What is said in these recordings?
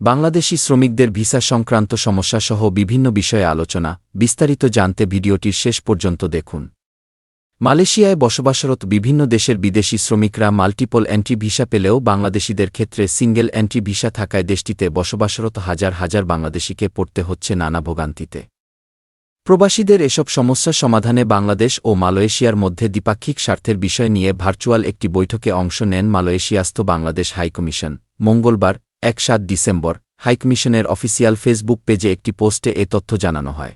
বাংলাদেশি শ্রমিকদের ভিসা সংক্রান্ত সমস্যাসহ বিভিন্ন বিষয়ে আলোচনা, বিস্তারিত জানতে ভিডিওটির শেষ পর্যন্ত দেখুন। মালয়েশিয়ায় বসবাসরত বিভিন্ন দেশের বিদেশি শ্রমিকরা মাল্টিপল এন্ট্রি ভিসা পেলেও বাংলাদেশিদের ক্ষেত্রে সিঙ্গেল এন্ট্রি ভিসা থাকায় দেশটিতে বসবাসরত হাজার হাজার বাংলাদেশিকে পড়তে হচ্ছে নানা ভোগান্তিতে। প্রবাসীদের এসব সমস্যা সমাধানে বাংলাদেশ ও মালয়েশিয়ার মধ্যে দ্বিপাক্ষিক স্বার্থের বিষয় নিয়ে ভার্চুয়াল একটি বৈঠকে অংশ নেন মালয়েশিয়াস্থ বাংলাদেশ হাইকমিশন। মঙ্গলবার এক সাত ডিসেম্বর হাইকমিশনের অফিসিয়াল ফেসবুক পেজে একটি পোস্টে এ তথ্য জানানো হয়।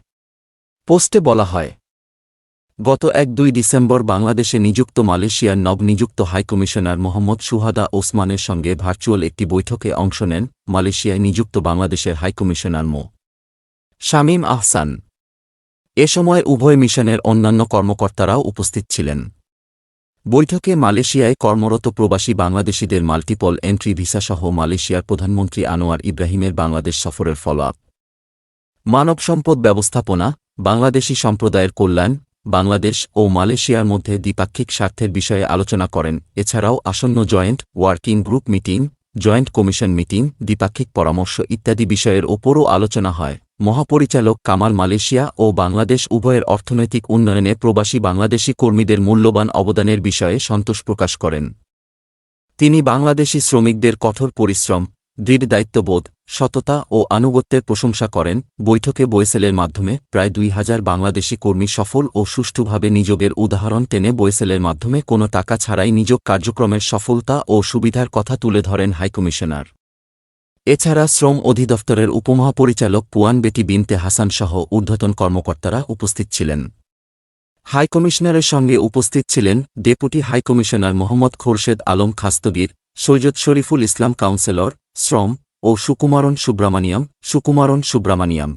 পোস্টে বলা হয়, গত এক দুই ডিসেম্বর বাংলাদেশে নিযুক্ত মালয়েশিয়ার নবনিযুক্ত হাইকমিশনার মোহাম্মদ সুহাদা ওসমানের সঙ্গে ভার্চুয়াল একটি বৈঠকে অংশ নেন মালয়েশিয়ায় নিযুক্ত বাংলাদেশের হাইকমিশনার মো. শামীম আহসান। এ সময় উভয় মিশনের অন্যান্য কর্মকর্তারাও উপস্থিত ছিলেন। বৈঠকে মালয়েশিয়ায় কর্মরত প্রবাসী বাংলাদেশিদের মাল্টিপল এন্ট্রি ভিসাসহ মালয়েশিয়ার প্রধানমন্ত্রী আনোয়ার ইব্রাহিমের বাংলাদেশ সফরের ফলো আপ মানব সম্পদ ব্যবস্থাপনা, বাংলাদেশি সম্প্রদায়ের কল্যাণ, বাংলাদেশ ও মালয়েশিয়ার মধ্যে দ্বিপাক্ষিক স্বার্থের বিষয়ে আলোচনা করেন। এছাড়াও আসন্ন joint working group meeting, joint commission meeting, দ্বিপাক্ষিক পরামর্শ ইত্যাদি বিষয়ের ওপরও আলোচনা হয়। মহাপরিচালক কামাল মালয়েশিয়া ও বাংলাদেশ উভয়ের অর্থনৈতিক উন্নয়নে প্রবাসী বাংলাদেশি কর্মীদের মূল্যবান অবদানের বিষয়ে সন্তোষ প্রকাশ করেন। তিনি বাংলাদেশি শ্রমিকদের কঠোর পরিশ্রম, দৃঢ় দায়িত্ববোধ, সততা ও আনুগত্যের প্রশংসা করেন। বৈঠকে বয়েসেলের মাধ্যমে প্রায় দুই হাজার বাংলাদেশি কর্মী সফল ও সুষ্ঠুভাবে নিযোগের উদাহরণ টেনে বয়েসেলের মাধ্যমে কোনো টাকা ছাড়াই নিযোগ কার্যক্রমের সফলতা ও সুবিধার কথা তুলে ধরেন হাইকমিশনার। এছাড়া শ্রম অধিদপ্তরের উপমহাপরিচালক পুয়ান বেটি বিনতে হাসান সহ ঊর্ধ্বতন কর্মকর্তারা উপস্থিত ছিলেন। হাইকমিশনারের সঙ্গে উপস্থিত ছিলেন deputy high commissioner Mohammad Khorshed Alam Khastabir Syed Shariful Islam counsellor, শ্রম ও সুকুমারন সুব্রামানিয়াম সুকুমারন সুব্রামানিয়াম।